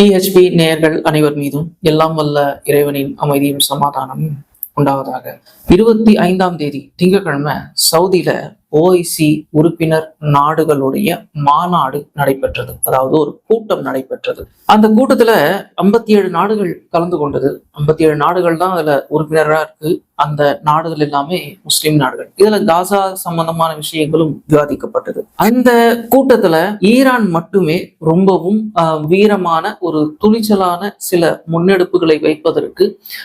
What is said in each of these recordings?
DHP நேயர்கள் அனைவர் மீதும் எல்லாம் வல்ல இறைவனின் அமைதியும் சமாதானமும் உண்டாவதாக. இருபத்தி ஐந்தாம் தேதி திங்கட்கிழமை சவுதியில ஓஐசி உறுப்பினர் நாடுகளுடைய மாநாடு நடைபெற்றது. அதாவது ஒரு கூட்டம் நடைபெற்றது. அந்த கூட்டத்துல ஐம்பத்தி ஏழு நாடுகள் கலந்து கொண்டது. ஐம்பத்தி ஏழு நாடுகள் தான் அதுல உறுப்பினரா இருக்கு. அந்த நாடுகள் எல்லாமே முஸ்லிம் நாடுகள். இதுல காசா சம்பந்தமான விஷயங்களும் விவாதிக்கப்பட்டது. அந்த கூட்டத்துல ஈரான் மட்டுமே ரொம்பவும் ஆஹ், வீரமான ஒரு துணிச்சலான சில முன்னெடுப்புகளை வைப்பதற்கு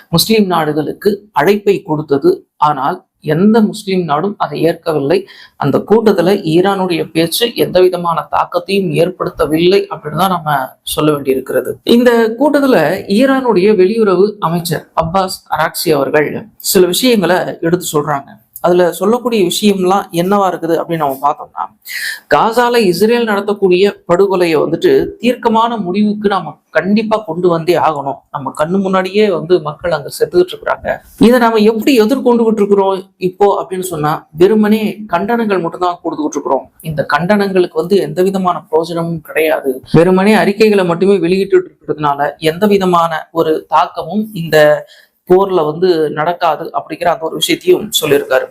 முஸ்லிம் நாடுகளுக்கு அழைப்பை கொடுத்தது. ஆனால் எந்த முஸ்லீம் நாடும் அதை ஏற்கவில்லை. அந்த கூட்டத்துல ஈரானுடைய பேச்சு எந்த விதமான தாக்கத்தையும் ஏற்படுத்தவில்லை அப்படின்னு தான் நம்ம சொல்ல வேண்டியிருக்கிறது. இந்த கூட்டத்துல ஈரானுடைய வெளியுறவு அமைச்சர் அப்பாஸ் அராக்சி அவர்கள் சில விஷயங்களை எடுத்து சொல்றாங்க. அதுல சொல்லக்கூடிய விஷயம்லாம் என்னவா இருக்குது அப்படின்னு நம்ம பார்த்தோம்னா காசால இஸ்ரேல் நடத்தக்கூடிய படுகொலையை வந்துட்டு தீர்க்கமான முடிவுக்கு நாம கண்டிப்பா கொண்டு வந்தே ஆகணும். நம்ம கண்ணு முன்னாடியே வந்து மக்கள் அங்க செத்துக்கிட்டு இருக்கிறாங்க. இதை நாம எப்படி எதிர்கொண்டுகிட்டு இருக்கிறோம் இப்போ அப்படின்னு சொன்னா வெறுமனே கண்டனங்கள் மட்டும்தான் கொடுத்துக்கிட்டு இருக்கிறோம். இந்த கண்டனங்களுக்கு வந்து எந்த விதமான பிரயோஜனமும் கிடையாது. வெறுமனே அறிக்கைகளை மட்டுமே வெளியிட்டு இருக்கிறதுனால எந்த விதமான ஒரு தாக்கமும் இந்த போர்ல வந்து நடக்காது அப்படிங்கிற அந்த ஒரு விஷயத்தையும் சொல்லியிருக்காரு.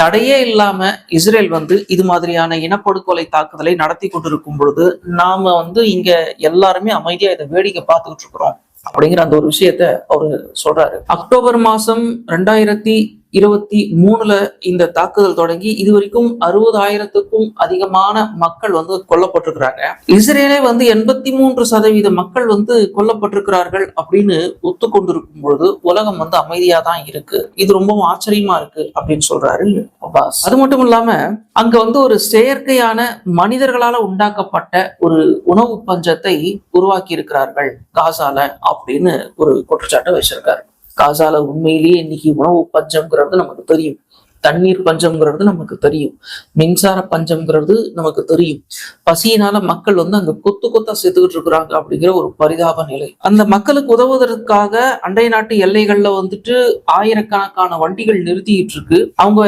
தடையே இல்லாம இஸ்ரேல் வந்து இது மாதிரியான இனப்படுகொலை தாக்குதலை நடத்தி கொண்டிருக்கும் பொழுது நாம வந்து இங்க எல்லாருமே அமைதியா இதை வேடிக்கை பார்த்துக்கிட்டு இருக்கிறோம் அப்படிங்கிற அந்த ஒரு விஷயத்த அவரு சொல்றாரு. அக்டோபர் மாசம் ரெண்டாயிரத்தி இருபத்தி மூணுல இந்த தாக்குதல் தொடங்கி இது வரைக்கும் அறுபதாயிரத்துக்கும் அதிகமான மக்கள் வந்து கொல்லப்பட்டிருக்கிறாங்க. இஸ்ரேலே வந்து எண்பத்தி மூன்று சதவீத மக்கள் வந்து கொல்லப்பட்டிருக்கிறார்கள் அப்படின்னு ஒத்துக்கொண்டிருக்கும் பொழுது உலகம் வந்து அமைதியா தான் இருக்கு. இது ரொம்பவும் ஆச்சரியமா இருக்கு அப்படின்னு சொல்றாரு அப்பாஸ். அது மட்டும் இல்லாம அங்க வந்து ஒரு செயற்கையான மனிதர்களால உண்டாக்கப்பட்ட ஒரு உணவு பஞ்சத்தை உருவாக்கி இருக்கிறார்கள் காசால அப்படின்னு ஒரு குற்றச்சாட்டை வச்சிருக்காரு. காசால உண்மையிலேயே இன்னைக்கு உணவு பஞ்சம்ங்கிறது நமக்கு தெரியும். தண்ணீர் பஞ்சம்ங்கிறது நமக்கு தெரியும். மின்சார பஞ்சம்ங்கிறது நமக்கு தெரியும். பசியினால மக்கள் வந்து அங்க கொத்து கொத்தா செத்துக்கிட்டு இருக்கிறாங்க அப்படிங்கிற ஒரு பரிதாப நிலை. அந்த மக்களுக்கு உதவுவதற்காக அண்டை நாட்டு எல்லைகள்ல வந்துட்டு ஆயிரக்கணக்கான வண்டிகள் நிறுத்திக்கிட்டு இருக்கு. அவங்க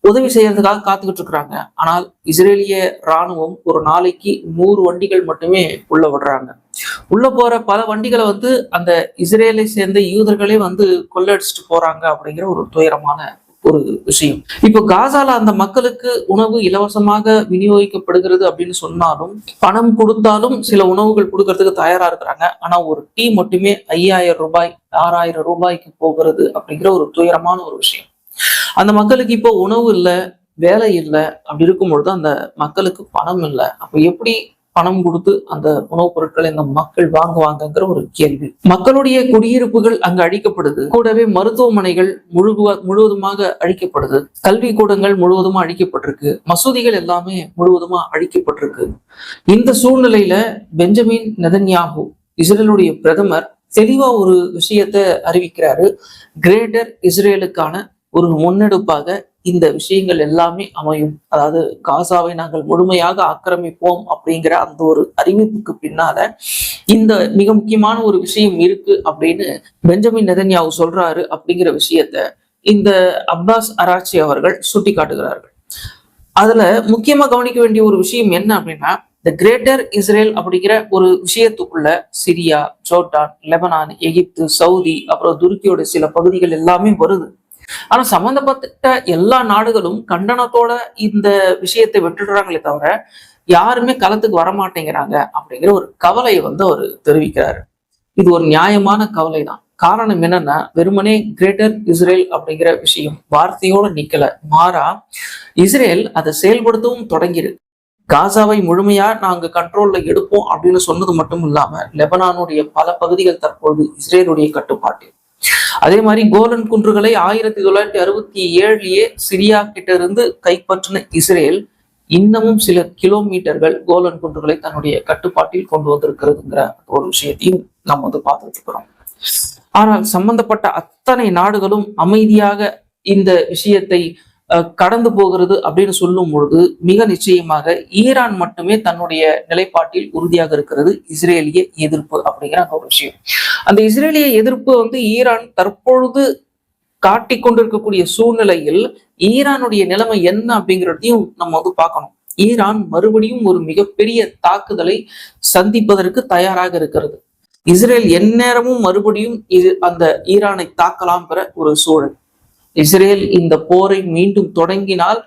உதவி செய்யறதுக்காக காத்துக்கிட்டு இருக்கிறாங்க. ஆனால் இஸ்ரேலிய ராணுவம் ஒரு நாளைக்கு நூறு வண்டிகள் மட்டுமே உள்ள விடுறாங்க. உள்ள போற பல வண்டிகளை வந்து அந்த இஸ்ரேலை சேர்ந்த யூதர்களே வந்து கொள்ளடிச்சிட்டு போறாங்க அப்படிங்கிற ஒரு துயரமான ஒரு விஷயம். இப்போ காசால அந்த மக்களுக்கு உணவு இலவசமாக விநியோகிக்கப்படுகிறது அப்படின்னு சொன்னாலும் பணம் கொடுத்தாலும் சில உணவுகள் கொடுக்கறதுக்கு தயாரா இருக்கிறாங்க. ஆனா ஒரு டீ மட்டுமே ஐயாயிரம் ரூபாய் ஆறாயிரம் ரூபாய்க்கு போகிறது அப்படிங்கிற ஒரு துயரமான ஒரு விஷயம். அந்த மக்களுக்கு இப்போ உணவு இல்லை வேலை இல்லை அப்படி இருக்கும் பொழுது அந்த மக்களுக்கு பணம் இல்லை. அப்ப எப்படி பணம் கொடுத்து அந்த உணவுப் பொருட்களை இந்த மக்கள் வாங்குவாங்கங்கிற ஒரு கேள்வி. மக்களுடைய குடியிருப்புகள் அங்கு அழிக்கப்படுது. கூடவே மருத்துவமனைகள் முழுவ முழுவதுமாக அழிக்கப்படுது. கல்வி கூடங்கள் முழுவதுமா அழிக்கப்பட்டிருக்கு. மசூதிகள் எல்லாமே முழுவதுமா அழிக்கப்பட்டிருக்கு. இந்த சூழ்நிலையில பெஞ்சமின் நெதன்யாகு இஸ்ரேலுடைய பிரதமர் தெளிவா ஒரு விஷயத்தை அறிவிக்கிறாரு. கிரேட்டர் இஸ்ரேலுக்கான ஒரு முன்னெடுப்பாக இந்த விஷயங்கள் எல்லாமே அமையும். அதாவது காசாவை நாங்கள் முழுமையாக ஆக்கிரமிப்போம் அப்படிங்கிற அந்த ஒரு அறிவிப்புக்கு பின்னால இந்த மிக முக்கியமான ஒரு விஷயம் இருக்கு அப்படின்னு பெஞ்சமின் நெதன்யாவு சொல்றாரு அப்படிங்கிற விஷயத்த இந்த அப்பாஸ் அராச்சி அவர்கள் சுட்டி காட்டுகிறார்கள் அதுல முக்கியமா கவனிக்க வேண்டிய ஒரு விஷயம் என்ன அப்படின்னா இந்த கிரேட்டர் இஸ்ரேல் அப்படிங்கிற ஒரு விஷயத்துக்குள்ள சிரியா ஜோர்டான் லெபனான் எகிப்து சவுதி அப்புறம் துருக்கியோட சில பகுதிகள் எல்லாமே வருது. ஆனா சம்பந்தப்பட்ட எல்லா நாடுகளும் கண்டனத்தோட இந்த விஷயத்தை விட்டுடுறாங்களே தவிர யாருமே களத்துக்கு வரமாட்டேங்கிறாங்க அப்படிங்கிற ஒரு கவலையை வந்து அவர் தெரிவிக்கிறாரு. இது ஒரு நியாயமான கவலை தான் காரணம் என்னன்னா வெறுமனே கிரேட்டர் இஸ்ரேல் அப்படிங்கிற விஷயம் வார்த்தையோட நிக்கல. மாறா இஸ்ரேல் அதை செயல்படுத்தவும் தொடங்கியிருக்கு. காசாவை முழுமையா நாங்க கண்ட்ரோல்ல எடுப்போம் அப்படின்னு சொன்னது மட்டும் இல்லாம லெபனானுடைய பல பகுதிகள் தற்போது இஸ்ரேலுடைய கட்டுப்பாட்டில். அதே மாதிரி கோலன் குன்றுகளை ஆயிரத்தி தொள்ளாயிரத்தி அறுபத்தி ஏழுலயே சிரியா கிட்ட இருந்து கைப்பற்றின இஸ்ரேல் இன்னமும் சில கிலோமீட்டர்கள் கோலன் குன்றுகளை தன்னுடைய கட்டுப்பாட்டில் கொண்டு வந்திருக்கிறதுங்கிற ஒரு விஷயத்தையும் நம்ம வந்து பார்த்துட்டு இருக்கிறோம். ஆனால் சம்பந்தப்பட்ட அத்தனை நாடுகளும் அமைதியாக இந்த விஷயத்தை கடந்து போகிறது அப்படின்னு சொல்லும் பொழுது மிக நிச்சயமாக ஈரான் மட்டுமே தன்னுடைய நிலைப்பாட்டில் உறுதியாக இருக்கிறது. இஸ்ரேலிய எதிர்ப்பு அப்படிங்கிற அந்த ஒரு விஷயம். அந்த இஸ்ரேலிய எதிர்ப்பு வந்து ஈரான் தற்பொழுது காட்டிக்கொண்டிருக்கக்கூடிய சூழ்நிலையில் ஈரானுடைய நிலைமை என்ன அப்படிங்கிறதையும் நம்ம வந்து பார்க்கணும். ஈரான் மறுபடியும் ஒரு மிகப்பெரிய தாக்குதலை சந்திப்பதற்கு தயாராக இருக்கிறது. இஸ்ரேல் எந்நேரமும் மறுபடியும் இது அந்த ஈரானை தாக்கலாம் பெற ஒரு சூழல். இஸ்ரேல் இந்த போரை மீண்டும் தொடங்கினால்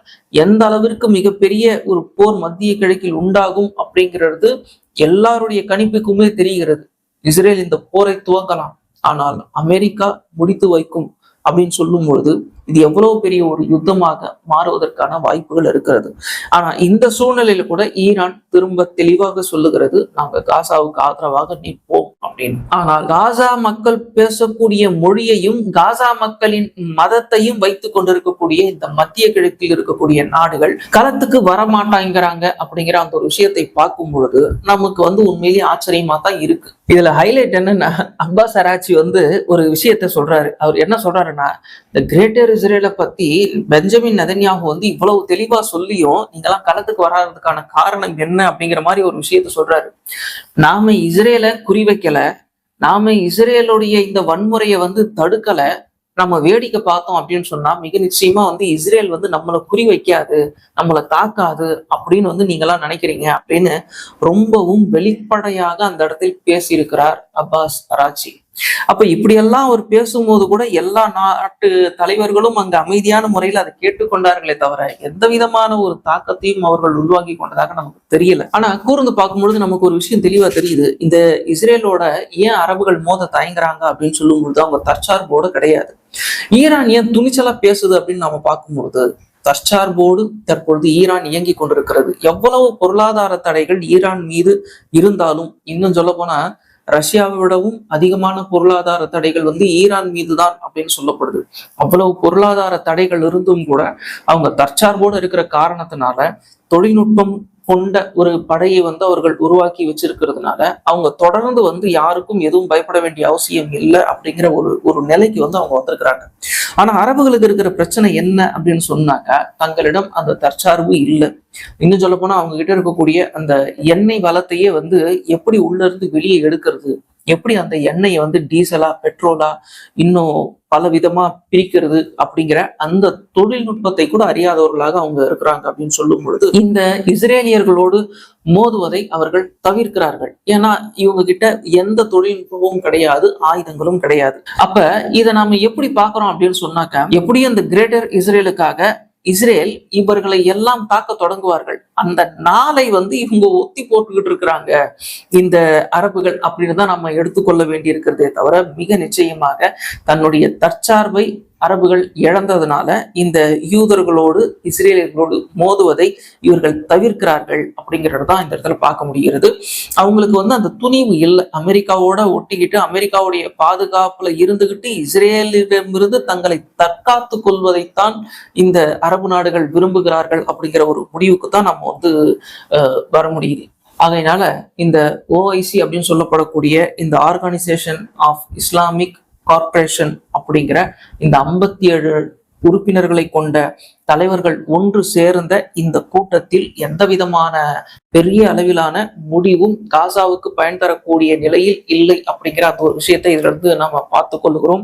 எந்த அளவிற்கு மிகப்பெரிய ஒரு போர் மத்திய கிழக்கில் உண்டாகும் அப்படிங்கிறது எல்லாருடைய கணிப்புக்குமே தெரிகிறது. இஸ்ரேல் இந்த போரை துவங்கலாம். ஆனால் அமெரிக்கா முடித்து வைக்கும் அப்படின்னு சொல்லும் பொழுது இது எவ்வளவு பெரிய ஒரு யுத்தமாக மாறுவதற்கான வாய்ப்புகள் இருக்கிறது. ஆனா இந்த சூழ்நிலையில கூட ஈரான் திரும்ப தெளிவாக சொல்லுகிறது நாங்க காசாவுக்கு ஆதரவாக நிற்போம் அப்படின்னு. ஆனால் காசா மக்கள் பேசக்கூடிய மொழியையும் காசா மக்களின் மதத்தையும் வைத்துக் கொண்டிருக்கக்கூடிய இந்த மத்திய கிழக்கில் இருக்கக்கூடிய நாடுகள் களத்துக்கு வரமாட்டாங்கிறாங்க அப்படிங்கிற அந்த ஒரு விஷயத்தை பார்க்கும் பொழுது நமக்கு வந்து உண்மையிலேயே ஆச்சரியமா தான் இருக்கு. இதுல ஹைலைட் என்னன்னா அப்பாஸ் அராச்சி வந்து ஒரு விஷயத்த சொல்றாரு. அவர் என்ன சொல்றாருன்னா கிரேட்டர் இஸ்ரேலை பத்தி பெஞ்சமின் நதன்யாகு வந்து இவ்வளவு தெளிவா சொல்லியும் நீங்கெல்லாம் களத்துக்கு வராததுக்கான காரணம் என்ன அப்படிங்கிற மாதிரி ஒரு விஷயத்த சொல்றாரு. நாம இஸ்ரேலை குறிவைக்கல நாம இஸ்ரேலுடைய இந்த வன்முறையை வந்து தடுக்கல நம்ம வேடிக்கை பார்த்தோம் அப்படின்னு சொன்னா மிக நிச்சயமா வந்து இஸ்ரேல் வந்து நம்மளை குறி வைக்காது நம்மளை தாக்காது அப்படின்னு வந்து நீங்களாம் நினைக்கிறீங்க அப்படின்னு ரொம்பவும் வெளிப்படையாக அந்த இடத்தில் பேசியிருக்கிறார் அப்பாஸ் அராச்சி அப்ப இப்படியெல்லாம் அவர் பேசும்போது கூட எல்லா நாட்டு தலைவர்களும் அங்க அமைதியான முறையில் அதை கேட்டுக்கொண்டார்களே தவிர எந்த விதமான ஒரு தாக்கத்தையும் அவர்கள் உள்வாங்கி கொண்டதாக நமக்கு தெரியல. ஆனா கூர்ந்து பார்க்கும்பொழுது நமக்கு ஒரு விஷயம் தெளிவா தெரியுது. இந்த இஸ்ரேலோட ஏன் அரபுகள் மோத தயங்குறாங்க அப்படின்னு சொல்லும்பொழுது அவங்க தற்சார்போடு கிடையாது. ஈரான் ஏன் துணிச்சலா பேசுது அப்படின்னு நாம பார்க்கும்பொழுது தற்சார்போடு தற்பொழுது ஈரான் இயங்கி கொண்டிருக்கிறது. எவ்வளவு பொருளாதார தடைகள் ஈரான் மீது இருந்தாலும் இன்னும் சொல்ல போனா ரஷ்யாவை விடவும் அதிகமான பொருளாதார தடைகள் வந்து ஈரான் மீது தான் அப்படின்னு சொல்லப்படுது. அவ்வளவு பொருளாதார தடைகள் இருந்தும் கூட அவங்க தற்சார்போடு இருக்கிற காரணத்தினால தொழில்நுட்பம் கொண்ட ஒரு படையை வந்து அவர்கள் உருவாக்கி வச்சிருக்கிறதுனால அவங்க தொடர்ந்து வந்து யாருக்கும் எதுவும் பயப்பட வேண்டிய அவசியம் இல்லை அப்படிங்கிற ஒரு ஒரு நிலைக்கு வந்து அவங்க வந்திருக்கிறாங்க. ஆனா அரபுகளுக்கு இருக்கிற பிரச்சனை என்ன அப்படின்னு சொன்னாக்கா தங்களிடம் அந்த தற்சார்பு இல்லை. இன்னும் சொல்ல போனா அவங்க கிட்ட இருக்கக்கூடிய அந்த எண்ணெய் வளத்தையே வந்து எப்படி உள்ள இருந்து வெளியே எடுக்கிறது? எப்படி அந்த எண்ணெயை வந்து டீசலா பெட்ரோலா இன்னும் பல விதமா பிரிக்கிறது அப்படிங்கிற அந்த தொழில்நுட்பத்தை கூட அறியாதவர்களாக அவங்க இருக்கிறாங்க அப்படின்னு சொல்லும் பொழுது இந்த இஸ்ரேலியர்களோடு மோதுவதை அவர்கள் தவிர்க்கிறார்கள். ஏன்னா இவங்க கிட்ட எந்த தொழில்நுட்பமும் கிடையாது ஆயுதங்களும் கிடையாது. அப்ப இதை நாம எப்படி பாக்குறோம் அப்படின்னு சொன்னாக்க எப்படி அந்த கிரேட்டர் இஸ்ரேலுக்காக இஸ்ரேல் இவர்களை எல்லாம் தாக்க தொடங்குவார்கள். அந்த நாளை வந்து இவங்க ஒத்தி போட்டுக்கிட்டு இருக்கிறாங்க. இந்த அரபுகள் அப்படின்னு தான் நம்ம எடுத்துக்கொள்ள வேண்டி இருக்கிறதே தவிர மிக நிச்சயமாக தன்னுடைய தற்சார்பை அரபுகள் இழந்ததுனால இந்த யூதர்களோடு இஸ்ரேலியர்களோடு மோதுவதை இவர்கள் தவிர்க்கிறார்கள் அப்படிங்கிறது தான் இந்த இடத்துல பார்க்க முடிகிறது. அவங்களுக்கு வந்து அந்த துணிவு இல்லை. அமெரிக்காவோட ஒட்டிக்கிட்டு அமெரிக்காவுடைய பாதுகாப்புல இருந்துகிட்டு இஸ்ரேலிடமிருந்து தங்களை தற்காத்து கொள்வதைத்தான் இந்த அரபு நாடுகள் விரும்புகிறார்கள் அப்படிங்கிற ஒரு முடிவுக்கு தான் நம்ம வந்து வர முடியுது. அதனால இந்த ஓஐசி அப்படின்னு சொல்லப்படக்கூடிய இந்த ஆர்கனைசேஷன் ஆஃப் இஸ்லாமிக் கார்பரேஷன் அப்படிங்கிற இந்த ஐம்பத்தி ஏழு உறுப்பினர்களை கொண்ட தலைவர்கள் ஒன்று சேர்ந்த இந்த கூட்டத்தில் எந்த விதமான பெரிய அளவிலான முடிவும் காசாவுக்கு பயன் தரக்கூடிய நிலையில் இல்லை அப்படிங்கிற அந்த ஒரு விஷயத்தை இதிலிருந்து நாம பார்த்து கொள்கிறோம்.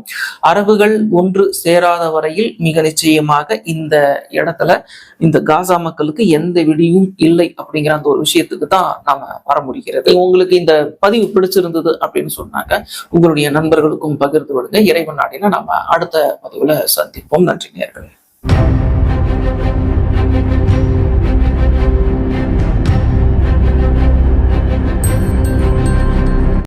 அரபுகள் ஒன்று சேராத வரையில் மிக நிச்சயமாக இந்த இடத்துல இந்த காசா மக்களுக்கு எந்த விடியும் இல்லை அப்படிங்கிற அந்த ஒரு விஷயத்துக்கு தான் நாம வர முடிகிறது. உங்களுக்கு இந்த பதிவு பிடிச்சிருந்தது அப்படின்னு சொன்னாங்க. உங்களுடைய நண்பர்களுக்கும் பகிர்ந்து விடுங்க. இறைவன் நாடினா நம்ம அடுத்த பதிவுல சந்திப்போம். நன்றி நேர்களே